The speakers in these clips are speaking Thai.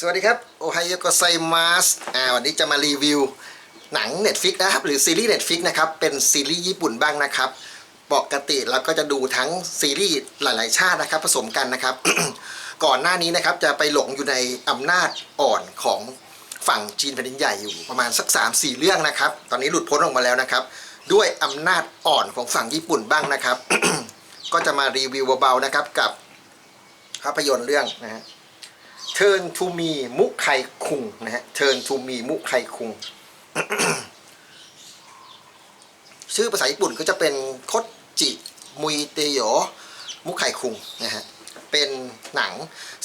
สวัสดีครับ โอไฮโอกไซมัสอ่าวันนี้จะมารีวิวหนัง Netflix นะครับ หรือซีรีส์ Netflix นะครับ เป็นซีรีส์ญี่ปุ่นบ้างนะครับ ปกติเราก็จะดูทั้งซีรีส์หลาย ๆ ชาตินะครับ ผสมกันนะครับ ก่อนหน้านี้นะครับจะไปหลงอยู่ในอำนาจอ่อนของฝั่งจีนแผ่นดินใหญ่อยู่ประมาณสัก 3 4 เรื่องนะครับ ตอนนี้หลุดพ้นออกมาแล้วนะครับ ด้วยอำนาจอ่อนของฝั่งญี่ปุ่นบ้างนะครับ ก็จะมารีวิวเบาๆนะครับกับภาพยนตร์เรื่องนะฮะ Turn to me มุไคคุงนะฮะ Turn to me มุไคคุง ชื่อภาษาญี่ปุ่นก็จะเป็นโคจิมุยเตโยมุไคคุงนะฮะเป็นหนัง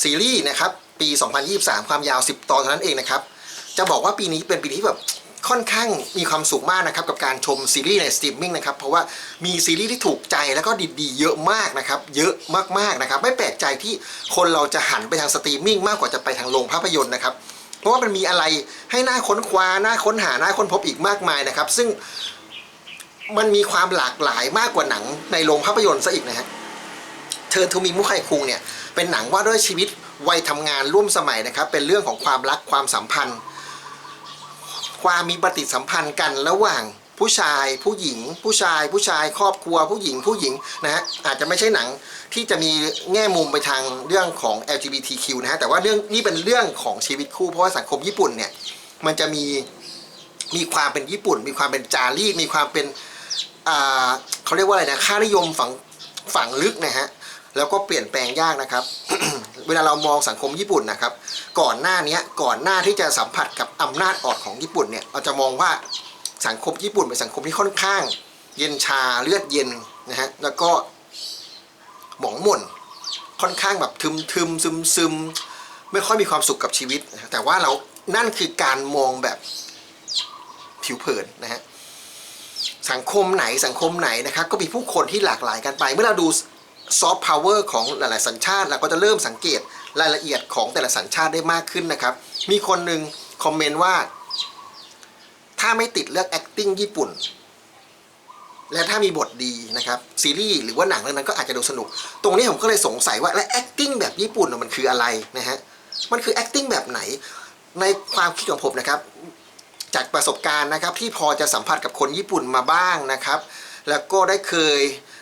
ซีรีส์นะครับ ปี 2023 ความยาว 10 ตอนเท่านั้นเองนะครับ จะบอกว่าปีนี้เป็นปีที่แบบ ค่อนข้างมีความสุขมากนะครับกับการชมซีรีส์ในสตรีมมิ่งนะครับเพราะว่ามีซีรีส์ที่ถูกใจแล้วก็ดีๆเยอะมากนะครับเยอะมากๆนะครับไม่แปลกใจที่คนเราจะหันไปทางสตรีมมิ่งมากกว่าจะไปทางโรงภาพยนตร์นะครับเพราะว่ามันมีอะไรให้น่าค้นคว้าน่าค้นหาน่าค้นพบอีกมากมายนะครับ ซึ่งมันมีความหลากหลายมากกว่าหนังในโรงภาพยนตร์ซะอีกนะฮะเทิร์นทูมีมุไคคุงเนี่ยเป็นหนังว่าด้วยชีวิตวัยทำงานร่วมสมัยนะครับเป็นเรื่องของความรักความสัมพันธ์ ความมีปฏิสัมพันธ์กันระหว่างผู้ชาย ผู้หญิง ผู้ชาย ผู้ชาย ครอบครัว ผู้หญิง ผู้หญิงนะฮะอาจจะไม่ใช่หนังที่จะมีแง่มุมไปทางเรื่องของ LGBTQ นะฮะแต่ว่าเรื่องนี้เป็นเรื่องของชีวิตคู่เพราะว่าสังคมญี่ปุ่นเนี่ยมันจะมีมีความเป็นญี่ปุ่น มีความเป็นจารีตมีความเป็นอ่าเขาเรียกว่าอะไรนะค่านิยมฝังฝังลึกนะฮะ แล้วก็เปลี่ยนแปลงยากนะครับ เวลาเรามองสังคมญี่ปุ่นนะครับ ก่อนหน้านี้ก่อนหน้าที่จะสัมผัสกับอำนาจออดของญี่ปุ่นเนี่ยเราจะมองว่าสังคมญี่ปุ่นเป็นสังคมที่ค่อนข้าง เย็นชาเลือดเย็นนะฮะแล้วก็หมองหม่นค่อนข้างแบบทึมทึมซึมซึมไม่ค่อยมีความสุขกับชีวิต แต่ว่าเรานั่นคือการมองแบบผิวเผินนะฮะสังคมไหนสังคมไหนนะครับก็มีผู้คนที่หลากหลายกันไป เมื่อเราดู ซอฟต์พาวเวอร์ของหลาย ๆ สัญชาติเราก็จะเริ่มสังเกตรายละเอียดของแต่ละสัญชาติได้มากขึ้นนะครับ มีคนหนึ่งคอมเมนต์ว่า ถ้าไม่ติดเรื่อง acting ญี่ปุ่น และถ้ามีบทดีนะครับ ซีรีส์หรือว่าหนังเรื่องนั้นก็อาจจะดูสนุก ตรงนี้ผมก็เลยสงสัยว่าและ acting แบบญี่ปุ่นมันคืออะไรนะฮะมันคือ acting แบบไหนในความคิดของผมนะครับ จากประสบการณ์นะครับที่พอจะสัมผัสกับคนญี่ปุ่นมาบ้างนะครับ แล้วก็ได้เคย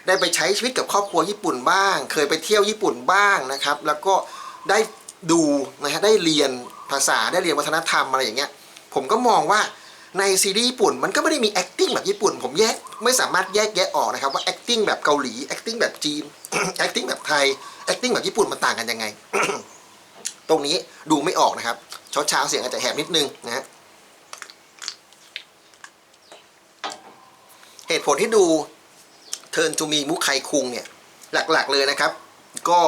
ได้ไปใช้ชีวิตกับครอบครัวญี่ปุ่นบ้าง เคยไปเที่ยวญี่ปุ่นบ้างนะครับ แล้วก็ได้ดูนะฮะได้เรียนภาษาได้เรียนวัฒนธรรมอะไรอย่างเงี้ยผมก็มองว่าในซีรีส์ญี่ปุ่นมันก็ไม่ได้มี acting แบบญี่ปุ่น ผมแยกไม่สามารถแยกแยะออกนะครับว่า acting แบบเกาหลี acting แบบจีน acting แบบไทย acting แบบญี่ปุ่นมันต่างกันยังไง ตรงนี้ดูไม่ออกนะครับเช้าเช้าๆเสียงอาจจะแหบนิดนึงนะฮะเหตุผลที่ดู เทิร์นทูมีมุไคคุงเนี่ย หลักๆเลยนะครับ ก็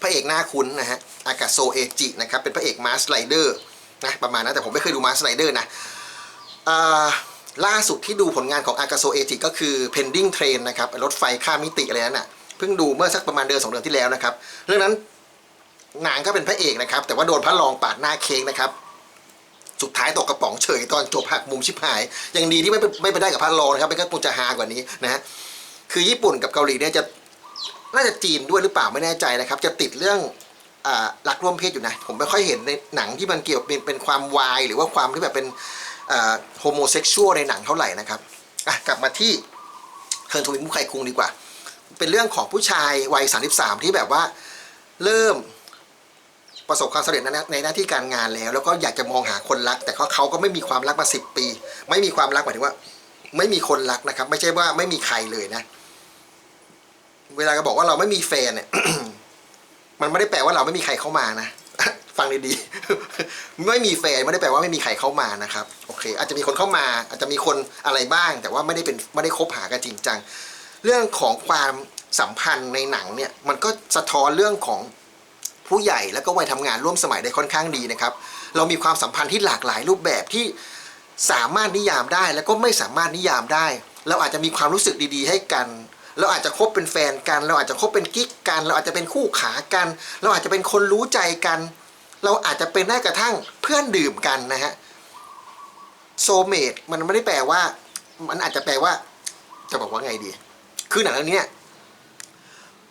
พระเอกหน้าคุ้นนะฮะอากาโซเอจินะครับ เป็นพระเอกมาสไลเดอร์นะประมาณนั้นแต่ผมไม่เคยดูมาสไลเดอร์นะล่าสุดที่ดูผลงานของอากาโซเอจิก็คือ Pending Train นะครับรถไฟข้ามมิติอะไรนั่นน่ะเพิ่งดูเมื่อสักประมาณเดือนสองเดือนที่แล้วนะครับ เรื่องนั้นนางก็เป็นพระเอกนะครับ แต่ว่าโดนพระรองปาดหน้าเค้กนะครับ สุดท้ายตกกระป๋องเฉยตอนจบหักมุมชิบหาย ยังดีที่ไม่ไปไม่ไปได้กับพระรองนะครับไม่งั้นคงจะฮากว่านี้นะฮะคือญี่ปุ่นกับเกาหลีเนี่ยจะน่าจะจีนด้วยหรือเปล่าไม่แน่ใจนะครับ จะติดเรื่องรักร่วมเพศอยู่นะ ผมไม่ค่อยเห็นในหนังที่มันเกี่ยวเป็นเป็นความวาย หรือว่าความที่แบบเป็นโฮโมเซ็กชวลในหนังเท่าไหร่นะครับกลับมาที่เทิร์นทวิมุไคคุงดีกว่า เป็นเรื่องของผู้ชายวัย 33 ที่แบบว่าเริ่ม ประสบความสำเร็จในหน้าในหน้าที่การงานแล้ว แล้วก็อยากจะมองหาคนรัก แต่เขาเขาก็ไม่มีความรักมาสิบปี ไม่มีความรักหมายถึงว่า ไม่มีคนรักนะครับ ไม่ใช่ว่าไม่มีใครเลยนะ เวลาก็บอกว่าเราไม่มีแฟนเนี่ยมันไม่ได้แปลว่าเราไม่มีใครเข้ามานะฟังดีๆไม่มีแฟนไม่ได้แปลว่าไม่มีใครเข้ามานะครับโอเค อาจจะมีคนเข้ามา อาจจะมีคนอะไรบ้าง แต่ว่าไม่ได้เป็นไม่ได้คบหากันจริงจังเรื่องของความสัมพันธ์ในหนังเนี่ย มันก็สะท้อนเรื่องของ ผู้ใหญ่แล้วก็วัยทำงานร่วมสมัยได้ค่อนข้างดีนะครับ เรามีความสัมพันธ์ที่หลากหลายรูปแบบที่สามารถนิยามได้แล้วก็ไม่สามารถนิยามได้ เราอาจจะมีความรู้สึกดีๆ ให้กัน เราอาจจะคบเป็นแฟนกัน เราอาจจะคบเป็นกิ๊กกัน เราอาจจะเป็นคู่ขากัน เราอาจจะเป็นคนรู้ใจกัน เราอาจจะเป็นได้กระทั่งเพื่อนดื่มกันนะฮะโซเมดมันไม่ได้แปลว่า มันอาจจะแปลว่า จะบอกว่าไงดี คือหนังเรื่องนี้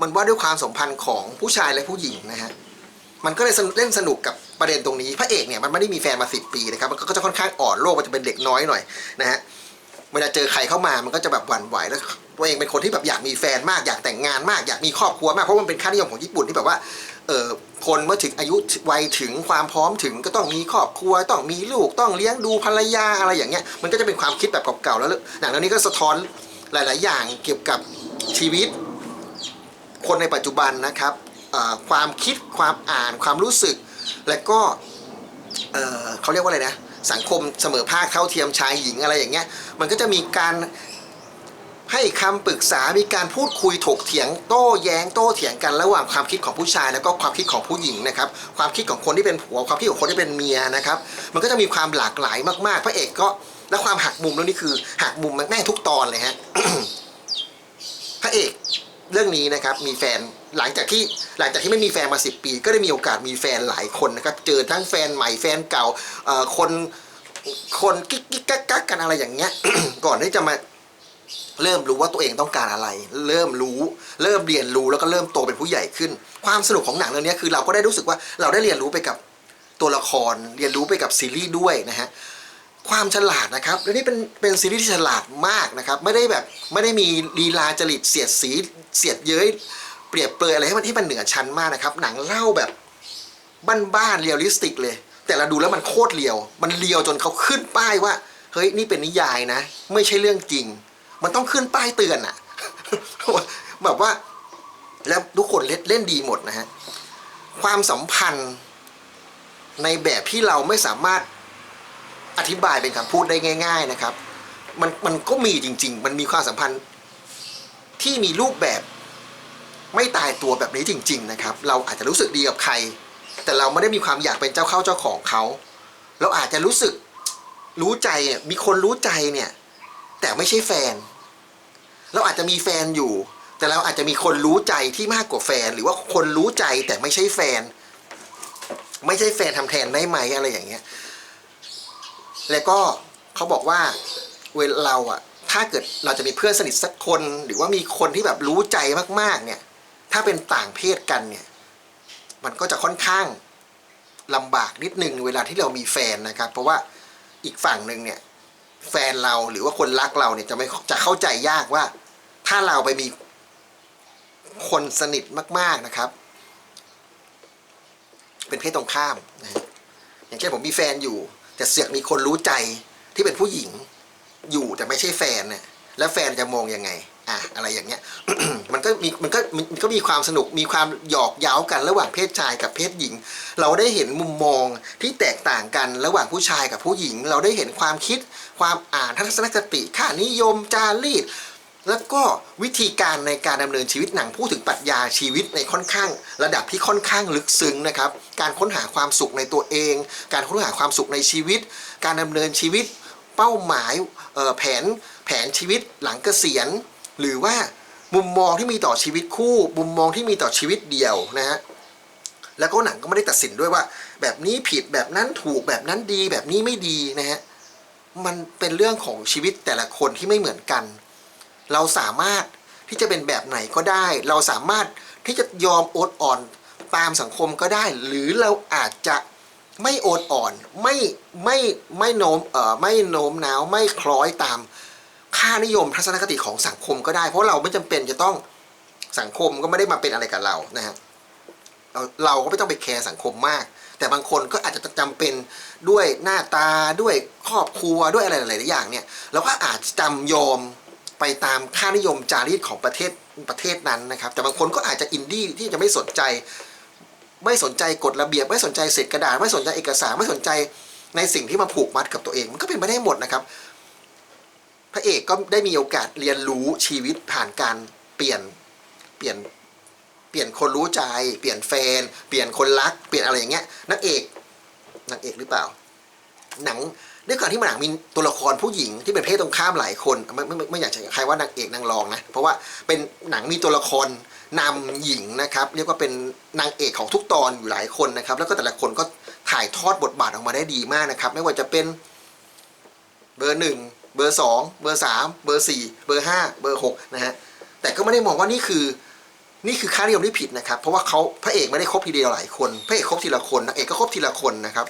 มันว่าด้วยความสัมพันธ์ของผู้ชายและผู้หญิงนะฮะมันก็เลยเล่นสนุกกับประเด็นตรงนี้พระเอกเนี่ยมันไม่ได้มีแฟนมาสิปีนะครับมันก็จะค่อนข้างอ่อนโลกมันจะเป็นเด็กน้อยหน่อยนะฮะเวลาเจอใครเข้ามามันก็จะแบบหวั่นไหวแล้วตัวเองเป็นคนที่แบบอยากมีแฟนมากอยากแต่งงานมากอยากมีครอบครัวมากเพราะมันเป็นค่านิยมของญี่ปุ่นที่แบบว่าเออคนเมื่อถึงอายุวัยถึงความพร้อมถึงก็ต้องมีครอบครัวต้องมีลูกต้องเลี้ยงดูภรรยาอะไรอย่างเงี้ยมันก็จะเป็นความคิดแบบเก่าๆแล้วหนังเรื่องนี้ก็สะท้อนหลาย ๆ อย่างเกี่ยวกับชีวิต คนในปัจจุบันนะครับความคิดความอ่านความรู้สึก และก็เเขาเรียกว่าอะไรนะสังคมเสมอภาคเท่าเทียมชายหญิงอะไรอย่างเงี้ยมันก็จะมีการให้คำปรึกษา มีการพูดคุยถกเถียง โต้แย้ง โต้เถียงกันระหว่างความคิดของผู้ชาย แล้วก็ความคิดของผู้หญิงนะครับ ความคิดของคนที่เป็นผัว ความคิดของคนที่เป็นเมียนะครับ มันก็จะมีความหลากหลายมาก ๆ พระเอกก็ และความหักมุมเรื่องนี้คือหักมุมแม่งทุกตอนเลยฮะ พระเอก เรื่องนี้นะครับมีแฟนหลังจากที่หลังจากที่ไม่มีแฟนมาสิปี ก็ได้มีโอกาสมีแฟนหลายคนนะครับเจอทั้งแฟนใหม่แฟนเก่าเอ่อคนคนกิ๊กกิ๊กกักกักกันอะไรอย่างเงี้ย ก่อนที่จะมาเริ่มรู้ว่าตัวเองต้องการอะไร เริ่มรู้ เริ่มเรียนรู้แล้วก็เริ่มโตเป็นผู้ใหญ่ขึ้น ความสนุกของหนังเรื่องนี้คือเราก็ได้รู้สึกว่าเราได้เรียนรู้ไปกับตัวละครเรียนรู้ไปกับซีรีส์ด้วยนะฮะ ความฉลาดนะครับเรื่องนี้เป็นเป็นซีรีส์ที่ฉลาดมากนะครับ ไม่ได้แบบไม่ได้มีลีลาจริตเสียดสีเสียดเย้ยเปรียบเปรยอะไรให้มันที่มันเหนือชั้นมากนะครับ หนังเล่าแบบบ้านๆเรียลลิสติกเลย แต่เราดูแล้วมันโคตรเรียว มันเรียวจนเขาขึ้นป้ายว่า เฮ้ยนี่เป็นนิยายนะ ไม่ใช่เรื่องจริง มันต้องขึ้นป้ายเตือนอะแบบว่า แล้วทุกคนเล่นเล่นดีหมดนะฮะความสัมพันธ์ในแบบที่เราไม่สามารถ อธิบายเป็นคำพูดได้ง่าย ๆนะครับ มันมันก็มีจริง ๆ มันมีความสัมพันธ์ที่มีรูปแบบไม่ตายตัวแบบนี้จริง ๆ นะครับ เราอาจจะรู้สึกดีกับใคร แต่เราไม่ได้มีความอยากเป็นเจ้าเข้าเจ้าของเขาเราอาจจะรู้สึกรู้ใจมีคนรู้ใจเนี่ย แต่ไม่ใช่แฟน เราอาจจะมีแฟนอยู่ แต่เราอาจจะมีคนรู้ใจที่มากกว่าแฟน หรือว่าคนรู้ใจแต่ไม่ใช่แฟน ไม่ใช่แฟนทำแทนได้ไหมอะไรอย่างเงี้ย แล้วก็เขาบอกว่าเวลาเราอะถ้าเกิดเราจะมีเพื่อนสนิทสักคน หรือว่ามีคนที่แบบรู้ใจมากๆ เนี่ย ถ้าเป็นต่างเพศกันเนี่ย มันก็จะค่อนข้างลำบากนิดนึงเวลาที่เรามีแฟนนะครับ เพราะว่าอีกฝั่งหนึ่งเนี่ย แฟนเราหรือว่าคนรักเราเนี่ยจะไม่จะเข้าใจยากว่า ถ้าเราไปมีคนสนิทมาก ๆนะครับ เป็นเพศตรงข้ามนะฮะอย่างเช่นผมมีแฟนอยู่ แต่เสือกมีคนรู้ใจที่เป็นผู้หญิงอยู่แต่ไม่ใช่แฟนเนี่ยแล้วแฟนจะมองยังไงอะอะไรอย่างเงี้ย มันก็มีมันก็มันก็มีความสนุกมีความหยอกเย้ากันระหว่างเพศชายกับเพศหญิง เราได้เห็นมุมมองที่แตกต่างกันระหว่างผู้ชายกับผู้หญิง เราได้เห็นความคิดความอ่านทัศนคติค่านิยมจารีต แล้วก็วิธีการในการดำเนินชีวิตหนังพูดถึงปรัชญาชีวิตในค่อนข้าง ระดับที่ค่อนข้างลึกซึ้งนะครับ การค้นหาความสุขในตัวเอง การค้นหาความสุขในชีวิต การดำเนินชีวิต เป้าหมายแผนแผนชีวิตหลังเกษียณ หรือว่ามุมมองที่มีต่อชีวิตคู่ มุมมองที่มีต่อชีวิตเดี่ยวนะฮะแล้วก็หนังก็ไม่ได้ตัดสินด้วยว่า แบบนี้ผิดแบบนั้นถูกแบบนั้นดีแบบนี้ไม่ดีนะฮะมันเป็นเรื่องของชีวิตแต่ละคนที่ไม่เหมือนกัน เราสามารถที่จะเป็นแบบไหนก็ได้ เราสามารถที่จะยอมอดอ่อนตามสังคมก็ได้ หรือเราอาจจะไม่อดอ่อนไม่ไม่ไม่โน้มเอ่อไม่โน้มน้าวไม่คล้อยตามค่านิยมทัศนคติของสังคมก็ได้ เพราะเราไม่จำเป็นจะต้องสังคมก็ไม่ได้มาเป็นอะไรกับเรานะฮะเราเราก็ไม่ต้องไปแคร์สังคมมาก แต่บางคนก็อาจจะจำเป็นด้วยหน้าตาด้วยครอบครัวด้วยอะไรหลาย ๆ อย่างเนี่ยเราก็อาจจะจำยอม ไปตามค่านิยมจารีตของประเทศประเทศนั้นนะครับ แต่บางคนก็อาจจะอินดี้ที่จะไม่สนใจ ไม่สนใจกฎระเบียบ ไม่สนใจเศษกระดาษไม่สนใจเอกสารไม่สนใจในสิ่งที่มาผูกมัดกับตัวเองมันก็เป็นไปได้หมดนะครับ พระเอกก็ได้มีโอกาสเรียนรู้ชีวิตผ่านการเปลี่ยนเปลี่ยนเปลี่ยนคนรู้ใจ เปลี่ยนแฟน เปลี่ยนคนรัก เปลี่ยนอะไรอย่างเงี้ยนักเอกนางเอกหรือเปล่า หนัง ด้วยการที่มันหนังมีตัวละครผู้หญิงที่เป็นเพศตรงข้ามหลายคนไม่ไม่ไม่ไม่อยากจะใครว่านางเอกนางรองนะเพราะว่าเป็นหนังมีตัวละครนำหญิงนะครับ เรียกว่าเป็นนางเอกของทุกตอนอยู่หลายคนนะครับ แล้วก็แต่ละคนก็ถ่ายทอดบทบาทออกมาได้ดีมากนะครับ ไม่ว่าจะเป็นเบอร์หนึ่งเบอร์สองเบอร์สามเบอร์สี่เบอร์ห้าเบอร์หกนะฮะแต่ก็ไม่ได้มองว่านี่คือนี่คือค่านิยมที่ผิดนะครับ เพราะว่าเขาพระเอกไม่ได้ครบทีเดียวหลายคน พระเอกครบทีละคนนางเอกก็ครบทีละคนนะครับ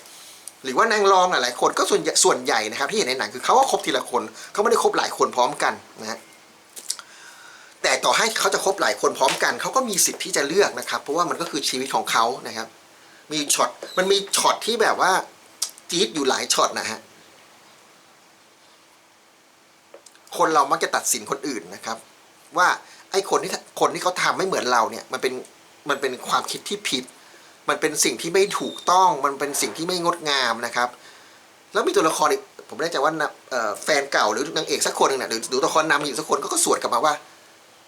หรือว่านางรองหลายๆคนก็ส่วนส่วนใหญ่นะครับที่เห็นในหนังคือเขาก็คบทีละคนเขาไม่ได้คบหลายคนพร้อมกันนะฮะแต่ต่อให้เขาจะคบหลายคนพร้อมกันเขาก็มีสิทธิ์ที่จะเลือกนะครับ เพราะว่ามันก็คือชีวิตของเขานะครับ มีช็อตมันมีช็อตที่แบบว่าจี๊ดอยู่หลายช็อตนะฮะคนเรามักจะตัดสินคนอื่นนะครับ ว่าไอ้คนที่คนที่เขาทำไม่เหมือนเราเนี่ยมันเป็นมันเป็นความคิดที่ผิด มันเป็นสิ่งที่ไม่ถูกต้องมันเป็นสิ่งที่ไม่งดงามนะครับ แล้วมีตัวละครอีกผมไม่แน่ใจว่านะเอ่อแฟนเก่าหรือนางเอกสักคนหนึ่งนะหรือหรือตัวละครนำอยู่สักคนก็ก็สวนกลับมาว่า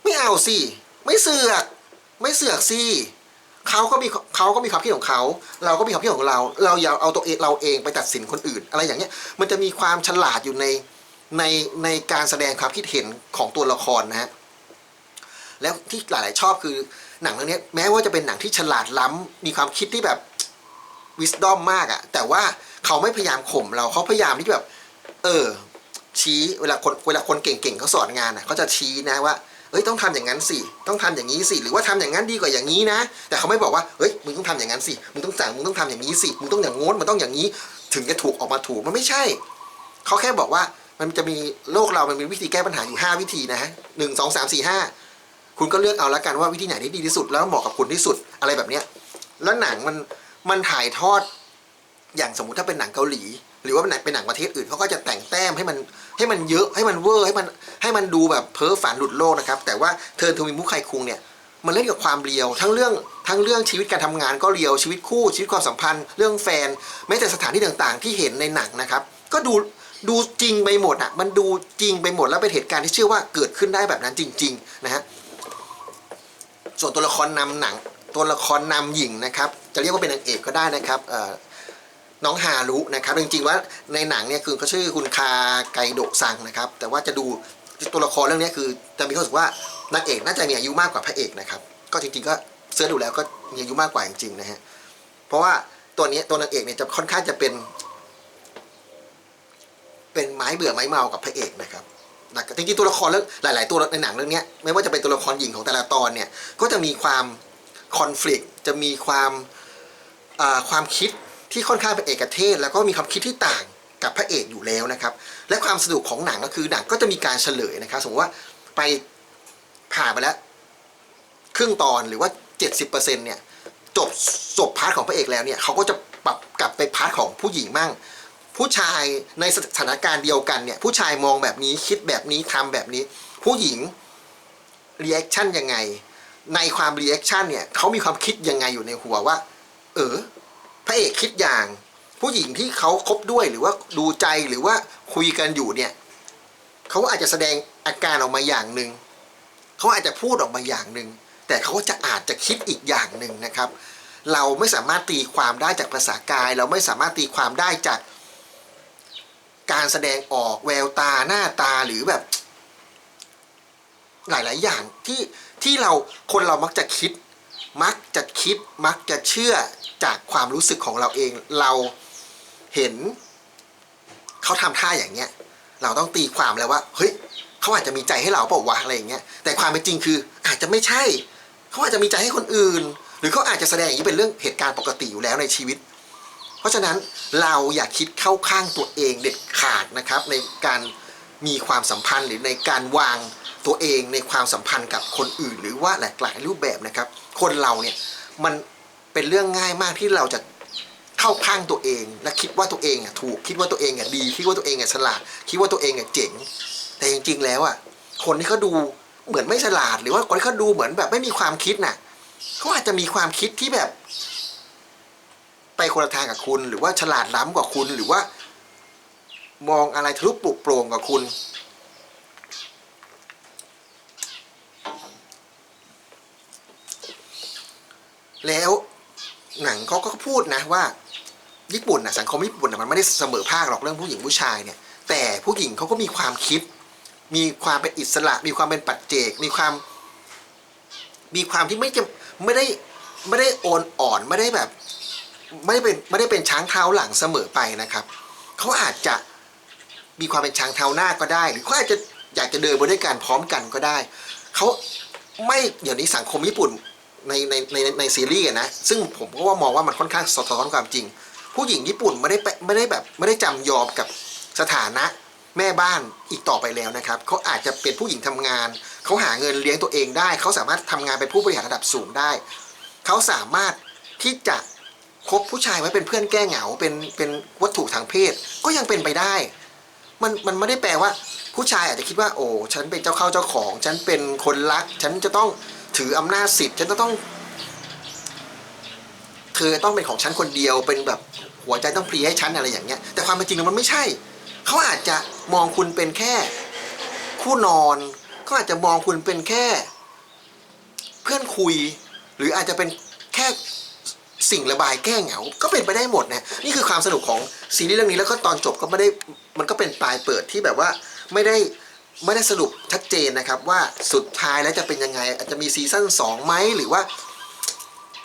ไม่เอาสิไม่เสือก ไม่เสือกสิเขาก็มีเขาก็มีความคิดของเขา เราก็มีความคิดของเรา เราอย่าเอาตัวเองเราเองไปตัดสินคนอื่น อะไรอย่างเงี้ยมันจะมีความฉลาดอยู่ในในในการแสดงความคิดเห็นของตัวละครนะฮะแล้วที่หลาย ๆ ชอบคือ หนังเรื่องนี้แม้ว่าจะเป็นหนังที่ฉลาดล้ำมีความคิดที่แบบวิสดอมมากอะแต่ว่าเขาไม่พยายามข่มเราเขาพยายามที่แบบ เออ ชี้เวลาคนเวลาคนเก่งๆเขาสอนงานอะเขาจะชี้นะว่าเอ้ยต้องทำอย่างนั้นสิต้องทำอย่างนี้สิหรือว่าทำอย่างนั้นดีกว่าอย่างนี้นะ แต่เขาไม่บอกว่าเฮ้ยมึงต้องทำอย่างนั้นสิมึงต้องสั่งมึงต้องทำอย่างนี้สิมึงต้องอย่างงู้นมันต้องอย่างนี้ ถึงจะถูกออกมาถูกมันไม่ใช่เขาแค่บอกว่ามันจะมีโลกเรามันมีวิธีแก้ปัญหาอยู่ห้าวิธีนะฮะหนึ่งสองสามสี่ห้า คุณก็เลือกเอาละกันว่าวิธีไหนที่ดีที่สุดแล้วเหมาะกับคุณที่สุดอะไรแบบเนี้ยแล้วหนังมันมันถ่ายทอด อย่างสมมุติถ้าเป็นหนังเกาหลี หรือว่าเป็นหนังเป็นหนังประเทศอื่นเขาก็จะแต่งแต้มให้มันให้มันเยอะให้มันเวอร์ให้มันให้มันดูแบบเพ้อฝันหลุดโลกนะครับ แต่ว่าเทิร์นทูมิมุไคคุงเนี่ยมันเล่นกับความเรียว ทั้งเรื่องทั้งเรื่องชีวิตการทำงานก็เรียวชีวิตคู่ชีวิตความสัมพันธ์ เรื่องแฟนแม้แต่สถานที่ต่างๆ ที่เห็นในหนังนะครับ ก็ดูดูจริงไปหมดอะมันดูจริงไปหมดแล้วเป็นเหตุการณ์ที่เชื่อว่าเกิดขึ้นได้แบบนั้นจริง ๆ นะฮะ ส่วนตัวละครนำหนังตัวละครนำหญิงนะครับ จะเรียกว่าเป็นนางเอกก็ได้นะครับน้องฮารุนะครับจริงๆว่าในหนังเนี่ยคือเขาชื่อคุณคาไกโดซังนะครับ แต่ว่าจะดูตัวละครเรื่องนี้คือจะมีความรู้สึกว่านางเอกน่าจะมีอายุมากกว่าพระเอกนะครับ ก็จริงๆก็เสื้อดูแล้วก็มีอายุมากกว่าจริงๆนะฮะเพราะว่าตัวนี้ตัวนางเอกเนี่ยจะค่อนข้างจะเป็น เป็นไม้เบื่อไม้เมากับพระเอกนะครับ จริงๆตัวละครเรื่องหลาย ๆ ตัวในหนังเรื่องนี้ไม่ว่าจะเป็นตัวละครหญิงของแต่ละตอนเนี่ยก็จะมีความคอน FLICT จะมีความความคิดที่ค่อนข้างเป็นเอกเทศ แล้วก็มีความคิดที่ต่างกับพระเอกอยู่แล้วนะครับ และความสนุกของหนังก็คือหนังก็จะมีการเฉลยนะครับสมมติว่าไปผ่านไปแล้ว ครึ่งตอนหรือว่า 70%เนี่ยจบจบพาร์ทของพระเอกแล้วเนี่ยเขาก็จะปรับกลับไปพาร์ทของผู้หญิงมั่ง ผู้ชายในสถานการณ์เดียวกันเนี่ยผู้ชายมองแบบนี้คิดแบบนี้ทำแบบนี้ ผู้หญิงรีแอคชั่นยังไง ในความรีแอคชั่นเนี่ยเขามีความคิดยังไงอยู่ในหัวว่า เออพระเอกคิดอย่าง ผู้หญิงที่เขาคบด้วยหรือว่าดูใจหรือว่าคุยกันอยู่เนี่ยเขาอาจจะแสดงอาการออกมาอย่างหนึ่งเขาอาจจะพูดออกมาอย่างหนึ่งแต่เขาจะอาจจะคิดอีกอย่างหนึ่งนะครับ เราไม่สามารถตีความได้จากภาษากาย เราไม่สามารถตีความได้จาก การแสดงออกแววตาหน้าตาหรือแบบ หลาย ๆ อย่างที่ที่เราคนเรามักจะคิด มักจะคิด มักจะเชื่อจากความรู้สึกของเราเอง เราเห็น เขาทำท่าอย่างเงี้ย เราต้องตีความแล้วว่า เฮ้ยเขาอาจจะมีใจให้เราเปล่าวะอะไรอย่างเงี้ยแต่ความเป็นจริงคือ อาจจะไม่ใช่ เขาอาจจะมีใจให้คนอื่น หรือเขาอาจจะแสดงอย่างนี้เป็นเรื่องเหตุการณ์ปกติอยู่แล้วในชีวิต ราะฉะนั้นเราอย่าคิดเข้าข้างตัวเองเด็ดขาดนะครับในการมีความสัมพันธ์หรือในการวางตัวเองในความสัมพันธ์กับคนอื่น หรือว่าหลากหลายรูปแบบนะครับ คนเราเนี่ยมันเป็นเรื่องง่ายมากที่เราจะเข้าข้างตัวเอง และคิดว่าตัวเองอะถูกคิดว่าตัวเองอะดี คิดว่าตัวเองอะฉลาด คิดว่าตัวเองอะเจ๋ง แต่จริงๆแล้วอะคนที่เขาดูเหมือนไม่ฉลาด หรือว่าคนที่เขาดูเหมือนแบบไม่มีความคิดน่ะเขาอาจจะมีความคิดที่แบบ ไปคนละทางกับคุณ หรือว่าฉลาดล้ำกว่าคุณหรือว่า มองอะไรทะลุปลุกโปร่งกว่าคุณ แล้วหนังเขาก็พูดนะว่า ญี่ปุ่นนะสังคมญี่ปุ่นนะมันไม่ได้เสมอภาคหรอกเรื่องผู้หญิงผู้ชายเนี่ย แต่ผู้หญิงเขาก็มีความคิด มีความเป็นอิสระ มีความเป็นปัจเจก มีความ มีความที่ไม่จะไม่ได้ไม่ได้โอนอ่อนไม่ได้แบบ ไม่ได้เป็นไม่ได้เป็นช้างเท้าหลังเสมอไปนะครับ เขาอาจจะมีความเป็นช้างเท้าหน้าก็ได้ หรือเขาอาจจะอยากจะเดินไปด้วยกันพร้อมกันก็ได้ เขาไม่เดี๋ยวนี้สังคมญี่ปุ่นในในในในซีรีส์นะ ซึ่งผมก็ว่ามองว่ามันค่อนข้างสะท้อนความจริง ผู้หญิงญี่ปุ่นไม่ได้ไปไม่ได้แบบไม่ได้จำยอมกับสถานะแม่บ้านอีกต่อไปแล้วนะครับ เขาอาจจะเป็นผู้หญิงทำงาน เขาหาเงินเลี้ยงตัวเองได้ เขาสามารถทำงานเป็นผู้บริหารระดับสูงได้ เขาสามารถที่จะ คบผู้ชายไว้เป็นเพื่อนแก้เหงาเป็นเป็นวัตถุทางเพศ ก็ยังเป็นไปได้ มันมันไม่ได้แปลว่า ผู้ชายอาจจะคิดว่า โอ้ฉันเป็นเจ้าเข้าเจ้าของ ฉันเป็นคนรัก ฉันจะต้องถืออำนาจสิทธิ์ฉันจะต้องเธอต้องเป็นของฉันคนเดียวเป็นแบบหัวใจต้องพลีให้ฉันอะไรอย่างเงี้ย แต่ความเป็นจริงมันไม่ใช่ เขาอาจจะมองคุณเป็นแค่ คู่นอนเขาอาจจะมองคุณเป็นแค่ เพื่อนคุย หรืออาจจะเป็นแค่ สิ่งระบายแก้เหงา ก็เป็นไปได้หมดนะนี่คือความสนุกของซีรีส์เรื่องนี้แล้วก็ตอนจบก็ไม่ได้มันก็เป็นปลายเปิดที่แบบว่าไม่ได้ไม่ได้สรุปชัดเจนนะครับว่าสุดท้ายแล้วจะเป็นยังไง อาจจะมีซีซั่นสองไหมหรือว่า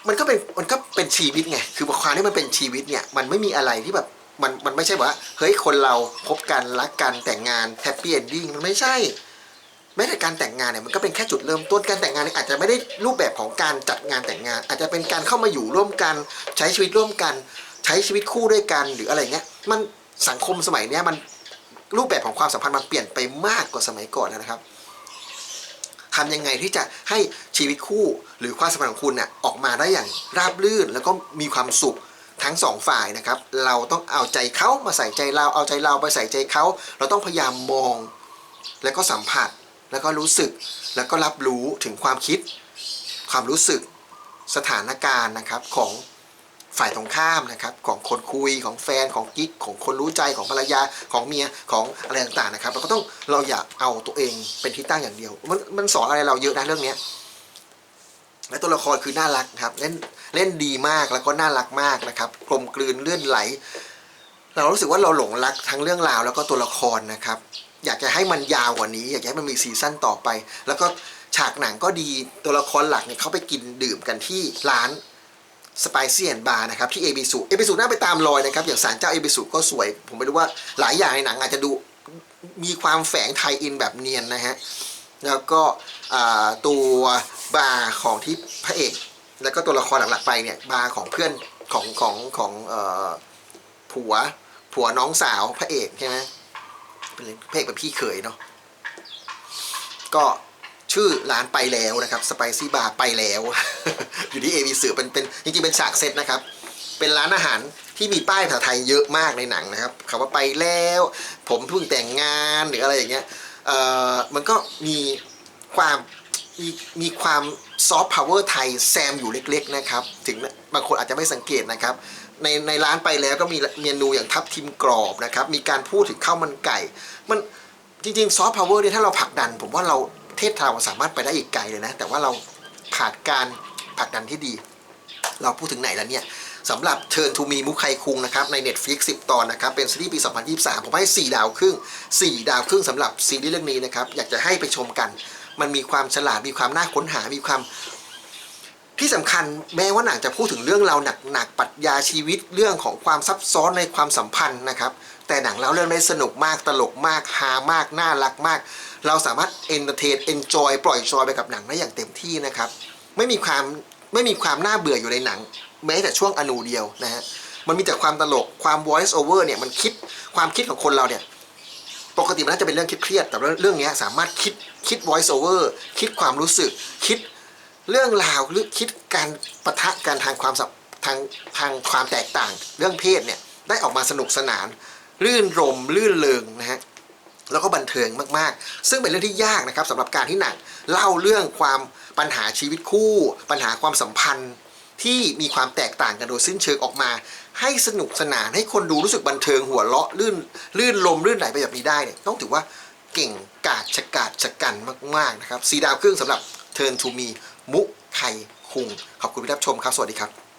มันก็เป็นมันก็เป็นชีวิตไงคือความที่มันเป็นชีวิตเนี่ยมันไม่มีอะไรที่แบบมันมันไม่ใช่ว่าเฮ้ยคนเราพบกันรักกันแต่งงานแฮปปี้เอนดิ้งมันไม่ใช่ แม้แต่การแต่งงานเนี่ยมันก็เป็นแค่จุดเริ่มต้นการแต่งงานเนี่ยอาจจะไม่ได้รูปแบบของการจัดงานแต่งงาน อาจจะเป็นการเข้ามาอยู่ร่วมกัน ใช้ชีวิตร่วมกัน ใช้ชีวิตคู่ด้วยกันหรืออะไรเงี้ยมันสังคมสมัยเนี้ยมันรูปแบบของความสัมพันธ์มันเปลี่ยนไปมากกว่าสมัยก่อนแล้วนะครับทำยังไงที่จะให้ชีวิตคู่หรือความสัมพันธ์ของคุณน่ะออกมาได้อย่างราบรื่นแล้วก็มีความสุขทั้งสองฝ่ายนะครับ เราต้องเอาใจเขามาใส่ใจเราเอาใจเราไปใส่ใจเขา เราต้องพยายามมอง แล้วก็สัมผัส แล้วก็รู้สึกแล้วก็รับรู้ถึงความคิด ความรู้สึกสถานการณ์นะครับของฝ่ายตรงข้ามนะครับ ของคนคุยของแฟนของกิ๊กของคนรู้ใจของภรรยาของเมียของอะไรต่างๆนะครับเราก็ต้องเราอย่าเอาตัวเองเป็นที่ตั้งอย่างเดียว มันมันสอนอะไรเราเยอะนะเรื่องเนี้ยและตัวละครคือน่ารักครับเล่นเล่นดีมากแล้วก็น่ารักมากนะครับ กลมกลืนเลื่อนไหล เรารู้สึกว่าเราหลงรักทั้งเรื่องราวแล้วก็ตัวละครนะครับ อยากจะให้มันยาวกว่านี้ อยากจะให้มันมีซีซั่นต่อไป แล้วก็ฉากหนังก็ดีตัวละครหลักเนี่ยเขาไปกินดื่มกันที่ร้านสไปซี่แอนบาร์นะครับที่เอบิสุเอบิสุน่าไปตามรอยนะครับ อย่างสารเจ้าเอบิสุก็สวย ผมไม่รู้ว่าหลายอย่างในหนังอาจจะดูมีความแฝงไทยอินแบบเนียนนะฮะ แล้วก็ตัวบาร์ของที่พระเอก แล้วก็ตัวละครหลักๆไปเนี่ยบาร์ของเพื่อนของของของออผัวผัวน้องสาวพระเอกใช่ไหม เป็นพระเอกเป็นพี่เขยเนาะก็ชื่อร้านไปแล้วนะครับสไปซี่บาร์ไปแล้ว อยู่ที่เอวีสือเป็นเป็นจริงๆเป็นฉากเซตนะครับ เป็นร้านอาหารที่มีป้ายภาษาไทยเยอะมากในหนังนะครับคำว่าไปแล้ว ผมเพิ่งแต่งงานหรืออะไรอย่างเงี้ยเอ่อมันก็มีความมีมีความซอฟต์พาวเวอร์ไทยแซมอยู่เล็ก ๆนะครับ ถึงบางคนอาจจะไม่สังเกตนะครับ ในในร้านไปแล้วก็มีเมนูอย่างทับทิมกรอบนะครับ มีการพูดถึงข้าวมันไก่ มันจริงๆซอฟต์พาวเวอร์เนี่ยถ้าเราผลักดัน ผมว่าเราเทศเราสามารถไปได้อีกไกลเลยนะ แต่ว่าเราขาดการผลักดันที่ดี เราพูดถึงไหนแล้วเนี่ยสำหรับ Turn to Me มุกไคคุงนะครับใน Netflix 10 ตอนนะครับ เป็นซีรีส์ปี 2023 ผมให้ 4 ดาวครึ่ง 4 ดาวครึ่งสำหรับซีรีส์เรื่องนี้นะครับ อยากจะให้ไปชมกัน มันมีความฉลาดมีความน่าค้นหามีความที่สำคัญแม้ว่าหนังจะพูดถึงเรื่องเราวหนักๆปรัชญาชีวิตเรื่องของความซับซ้อนในความสัมพันธ์นะครับ แต่หนังเล่าเรื่องได้สนุกมากตลกมากฮามากน่ารักมาก เราสามารถเอนเตอร์เทนเอนจอยปล่อยจอยไปกับหนังได้อย่างเต็มที่นะครับ ไม่มีความไม่มีความน่าเบื่ออยู่ในหนัง แม้แต่ช่วงอนูเดียวนะฮะมันมีแต่ความตลกความ voice over เนี่ยมันคิดความคิดของคนเราเนี่ยปกติมันน่าจะเป็นเรื่องเครียดแต่เรื่องเนี้ยสามารถคิดคิด voice over คิดความรู้สึก คิดเรื่องราวหรือคิดการปะทะกันทางความสัมทางทางความแตกต่าง เรื่องเพศเนี่ยได้ออกมาสนุกสนาน ลื่นรมลื่นเริงนะฮะแล้วก็บันเทิงมากๆ ซึ่งเป็นเรื่องที่ยากนะครับสำหรับการที่หนังเล่าเรื่องความปัญหาชีวิตคู่ ปัญหาความสัมพันธ์ที่มีความแตกต่างกันโดยสิ้นเชิงออกมา ให้สนุกสนานให้คนดูรู้สึกบันเทิงหัวเราะลื่นลื่นลมลื่นไหลไปแบบนี้ได้เนี่ยต้องถือว่าเก่งกาดชะกาดชะกันมากๆนะครับสีดาวครึ่งสำหรับ Turn to Me มุไคคุงขอบคุณที่รับชมครับ สวัสดีครับ